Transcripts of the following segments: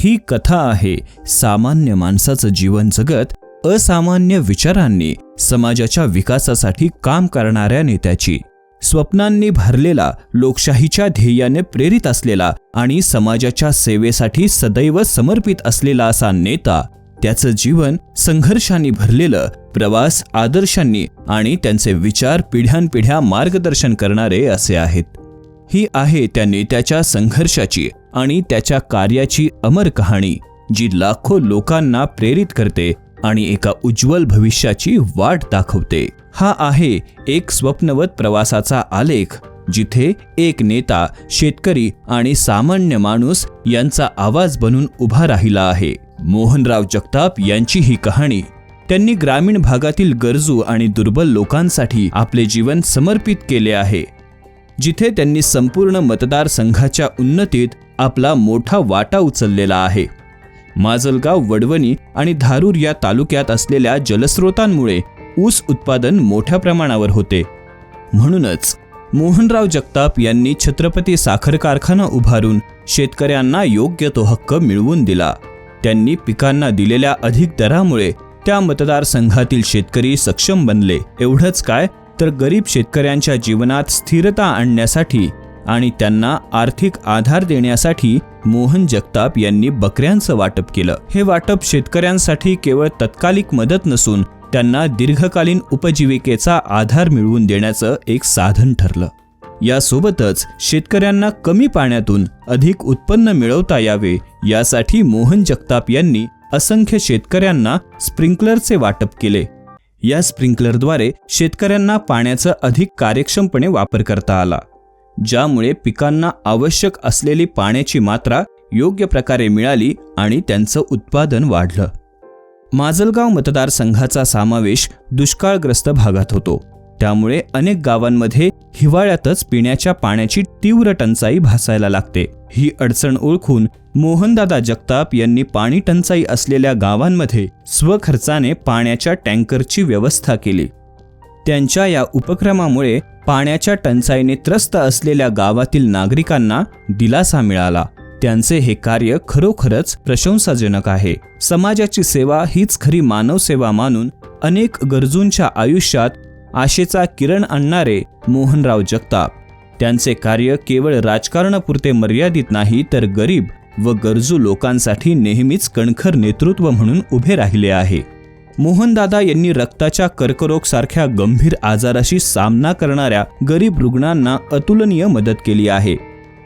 ही कथा आहे सामान्य माणसाचं जीवन जगत असामान्य विचारांनी समाजाच्या विकासासाठी काम करणाऱ्या नेत्याची. स्वप्नांनी भरलेला लोकशाहीच्या ध्येयाने प्रेरित असलेला आणि समाजाच्या सेवेसाठी सदैव समर्पित असलेला असा नेता त्याचं जीवन संघर्षांनी भरलेलं प्रवास आदर्शांनी आणि त्यांचे विचार पिढ्यानपिढ्या मार्गदर्शन करणारे असे आहेत. ही आहे त्या नेत्याच्या संघर्षाची आणि त्याच्या कार्याची अमर कहाणी जी लाखो लोकांना प्रेरित करते आणि एका उज्ज्वल भविष्याची वाट दाखवते. हा आहे एक स्वप्नवत प्रवासाचा आलेख जिथे एक नेता शेतकरी आणि सामान्य माणूस यांचा आवाज बनून उभा राहिला आहे. मोहनराव जगताप यांची ही कहाणी. त्यांनी ग्रामीण भागातील गरजू आणि दुर्बल लोकांसाठी आपले जीवन समर्पित केले आहे जिथे त्यांनी संपूर्ण मतदारसंघाच्या उन्नतीत आपला मोठा वाटा उचललेला आहे. माजलगाव वडवणी आणि धारूर या तालुक्यात असलेल्या जलस्रोतांमुळे ऊस उत्पादन मोठ्या प्रमाणावर होते. म्हणूनच मोहनराव जगताप यांनी छत्रपती साखर कारखाना उभारून शेतकऱ्यांना योग्य तो हक्क मिळवून दिला. त्यांनी पिकांना दिलेल्या अधिक दरामुळे त्या मतदारसंघातील शेतकरी सक्षम बनले. एवढंच काय तर गरीब शेतकऱ्यांच्या जीवनात स्थिरता आणण्यासाठी आणि त्यांना आर्थिक आधार देण्यासाठी मोहन जगताप यांनी बकऱ्यांचं वाटप केलं. हे वाटप शेतकऱ्यांसाठी केवळ तत्कालिक मदत नसून त्यांना दीर्घकालीन उपजीविकेचा आधार मिळवून देण्याचं एक साधन ठरलं. यासोबतच शेतकऱ्यांना कमी पाण्यातून अधिक उत्पन्न मिळवता यावे यासाठी मोहन जगताप यांनी असंख्य शेतकऱ्यांना स्प्रिंकलरचे वाटप केले. या स्प्रिंकलरद्वारे शेतकऱ्यांना पाण्याचा अधिक कार्यक्षमपणे वापर करता आला. ज्यामुळे पिकांना आवश्यक असलेली पाण्याची मात्रा योग्य प्रकारे मिळाली आणि त्यांचं उत्पादन वाढलं. माजलगाव मतदारसंघाचा समावेश दुष्काळग्रस्त भागात होतो. त्यामुळे अनेक गावांमध्ये हिवाळ्यातच पिण्याच्या पाण्याची तीव्र टंचाई भासायला लागते. ही अडचण ओळखून मोहनदादा जगताप यांनी पाणी टंचाई असलेल्या गावांमध्ये स्वखर्चाने पाण्याच्या टँकरची व्यवस्था केली. त्यांच्या या उपक्रमामुळे पाण्याच्या टंचाईने त्रस्त असलेल्या गावातील नागरिकांना दिलासा मिळाला. त्यांचे हे कार्य खरोखरच प्रशंसाजनक आहे. समाजाची सेवा हीच खरी मानवसेवा मानून अनेक गरजूंच्या आयुष्यात आशेचा किरण आणणारे मोहनराव जगताप. त्यांचे कार्य केवळ राजकारणापुरते मर्यादित नाही तर गरीब व गरजू लोकांसाठी नेहमीच कणखर नेतृत्व म्हणून उभे राहिले आहे. मोहनदादा यांनी रक्ताच्या कर्करोग सारख्या गंभीर आजाराशी सामना करणाऱ्या गरीब रुग्णांना अतुलनीय मदत केली आहे.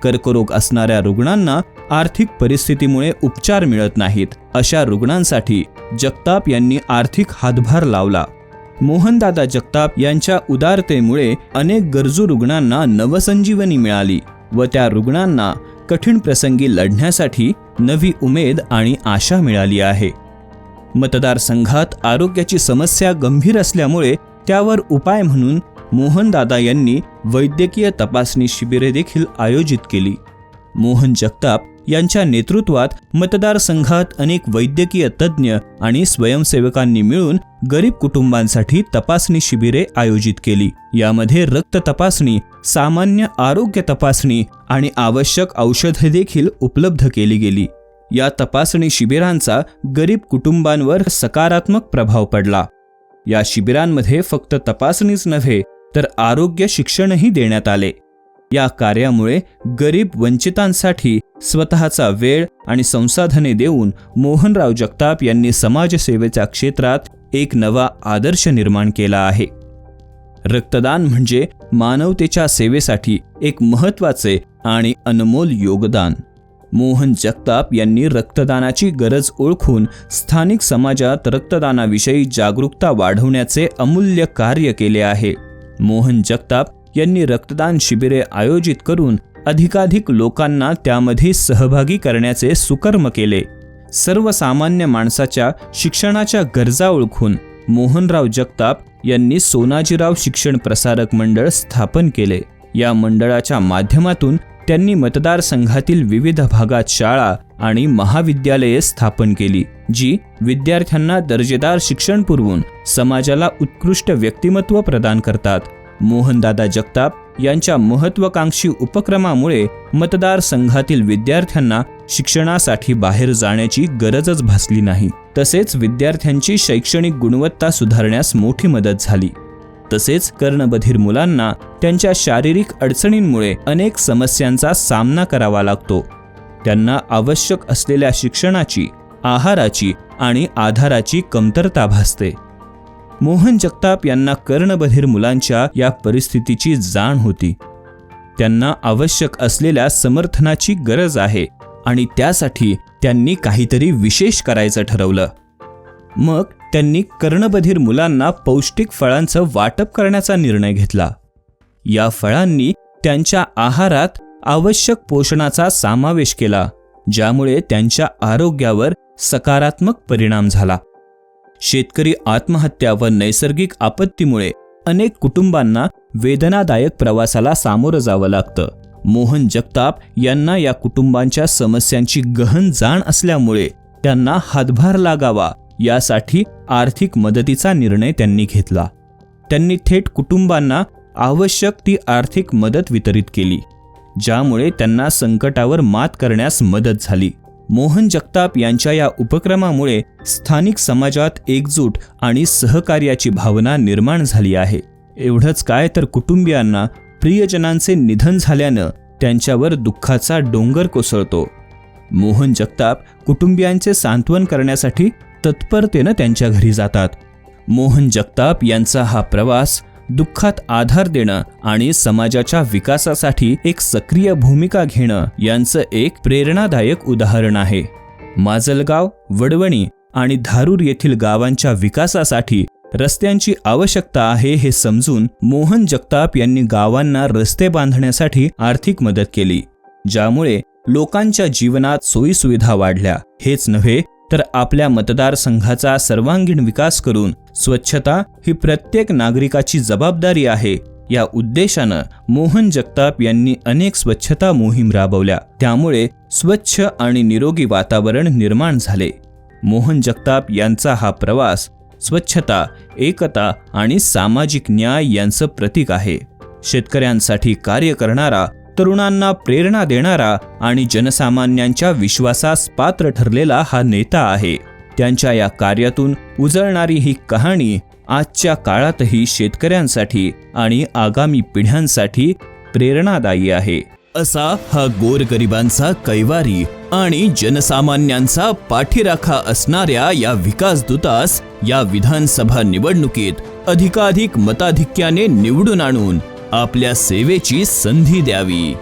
कर्करोग असणाऱ्या रुग्णांना आर्थिक परिस्थितीमुळे उपचार मिळत नाहीत. अशा रुग्णांसाठी जगताप यांनी आर्थिक हातभार लावला. मोहनदादा जगताप यांच्या उदारतेमुळे अनेक गरजू रुग्णांना नवसंजीवनी मिळाली व त्या रुग्णांना कठीण प्रसंगी लढण्यासाठी नवी उमेद आणि आशा मिळाली आहे. मतदारसंघात आरोग्याची समस्या गंभीर असल्यामुळे त्यावर उपाय म्हणून मोहनदादा यांनी वैद्यकीय तपासणी शिबिरे देखील आयोजित केली. मोहन जगताप यांच्या नेतृत्वात मतदारसंघात अनेक वैद्यकीय तज्ज्ञ आणि स्वयंसेवकांनी मिळून गरीब कुटुंबांसाठी तपासणी शिबिरे आयोजित केली. यामध्ये रक्त तपासणी सामान्य आरोग्य तपासणी आणि आवश्यक औषधे देखील उपलब्ध केली गेली. या तपासणी शिबिरांचा गरीब कुटुंबांवर सकारात्मक प्रभाव पडला. या शिबिरांमध्ये फक्त तपासणीच नव्हे तर आरोग्य शिक्षणही देण्यात आले. या कार्यामुळे गरीब वंचितांसाठी स्वतःचा वेळ आणि संसाधने देऊन मोहनराव जगताप यांनी समाजसेवेच्या क्षेत्रात एक नवा आदर्श निर्माण केला आहे. रक्तदान म्हणजे मानवतेच्या सेवेसाठी एक महत्त्वाचे आणि अनमोल योगदान. मोहन जगताप यांनी रक्तदानाची गरज ओळखून स्थानिक समाजात रक्तदानाविषयी जागरूकता वाढवण्याचे अमूल्य कार्य केले आहे. मोहन जगताप यांनी रक्तदान शिबिरे आयोजित करून अधिकाधिक लोकांना त्यामध्ये सहभागी करण्याचे सुकर्म केले. सर्वसामान्य माणसाच्या शिक्षणाच्या गरजा ओळखून मोहनराव जगताप यांनी सोनाजीराव शिक्षण प्रसारक मंडळ स्थापन केले. या मंडळाच्या माध्यमातून त्यांनी मतदारसंघातील विविध भागात शाळा आणि महाविद्यालये स्थापन केली जी विद्यार्थ्यांना दर्जेदार शिक्षण पुरवून समाजाला उत्कृष्ट व्यक्तिमत्व प्रदान करतात. मोहनदादा जगताप यांच्या महत्वाकांक्षी उपक्रमामुळे मतदारसंघातील विद्यार्थ्यांना शिक्षणासाठी बाहेर जाण्याची गरजच भासली नाही. तसेच विद्यार्थ्यांची शैक्षणिक गुणवत्ता सुधारण्यास मोठी मदत झाली. तसेच कर्णबधीर मुलांना त्यांच्या शारीरिक अडचणींमुळे अनेक समस्यांचा सामना करावा लागतो. त्यांना आवश्यक असलेल्या शिक्षणाची आहाराची आणि आधाराची कमतरता भासते. मोहन जगताप यांना कर्णबधीर मुलांच्या या परिस्थितीची जाण होती. त्यांना आवश्यक असलेल्या समर्थनाची गरज आहे आणि त्यासाठी त्यांनी काहीतरी विशेष करायचं ठरवलं. मग त्यांनी कर्णबधीर मुलांना पौष्टिक फळांचं वाटप करण्याचा निर्णय घेतला. या फळांनी त्यांच्या आहारात आवश्यक पोषणाचा समावेश केला ज्यामुळे त्यांच्या आरोग्यावर सकारात्मक परिणाम झाला. शेतकरी आत्महत्या व नैसर्गिक आपत्तीमुळे अनेक कुटुंबांना वेदनादायक प्रवासाला सामोरं जावं लागतं. मोहन जगताप यांना या कुटुंबांच्या समस्यांची गहन जाण असल्यामुळे त्यांना हातभार लागावा यासाठी आर्थिक मदतीचा निर्णय त्यांनी घेतला. त्यांनी थेट कुटुंबांना आवश्यक ती आर्थिक मदत वितरित केली ज्यामुळे त्यांना संकटावर मात करण्यास मदत झाली. मोहन जगताप यांच्या या उपक्रमामुळे स्थानिक समाजात एकजूट आणि सहकार्याची भावना निर्माण झाली आहे. एवढंच काय तर कुटुंबियांना प्रियजनांचे निधन झाल्यानं त्यांच्यावर दुःखाचा डोंगर कोसळतो. मोहन जगताप कुटुंबियांचे सांत्वन करण्यासाठी तत्परतेनं त्यांच्या घरी जातात. मोहन जगताप यांचा हा प्रवास दुःखात आधार देणं आणि समाजाच्या विकासासाठी एक सक्रिय भूमिका घेणं यांचं एक प्रेरणादायक उदाहरण आहे. माजलगाव वडवणी आणि धारूर येथील गावांच्या विकासासाठी रस्त्यांची आवश्यकता आहे हे समजून मोहन जगताप यांनी गावांना रस्ते बांधण्यासाठी आर्थिक मदत केली ज्यामुळे लोकांच्या जीवनात सोयीसुविधा वाढल्या. हेच नव्हे तर आपल्या मतदारसंघाचा सर्वांगीण विकास करून स्वच्छता ही प्रत्येक नागरिकाची जबाबदारी आहे. या उद्देशानं मोहन जगताप यांनी अनेक स्वच्छता मोहीम राबवल्या. त्यामुळे स्वच्छ आणि निरोगी वातावरण निर्माण झाले. मोहन जगताप यांचा हा प्रवास स्वच्छता एकता आणि सामाजिक न्याय यांचं प्रतीक आहे. शेतकऱ्यांसाठी कार्य करणारा तरुणांना प्रेरणा देणारा आणि जनसामान्यांच्या विश्वासास पात्र ठरलेला हा नेता आहे. त्यांच्या या कार्यातून उजळणारी ही कहाणी आजच्या काळातही शेतकऱ्यांसाठी आणि आगामी पिढ्यांसाठी प्रेरणादायी आहे. असा हा गोरगरिबांचा कैवारी आणि जनसामान्यांचा पाठीराखा असणाऱ्या या विकासदूतास या विधानसभा निवडणुकीत अधिकाधिक मताधिक्याने निवडून आणून आपल्या सेवेची संधी द्यावी.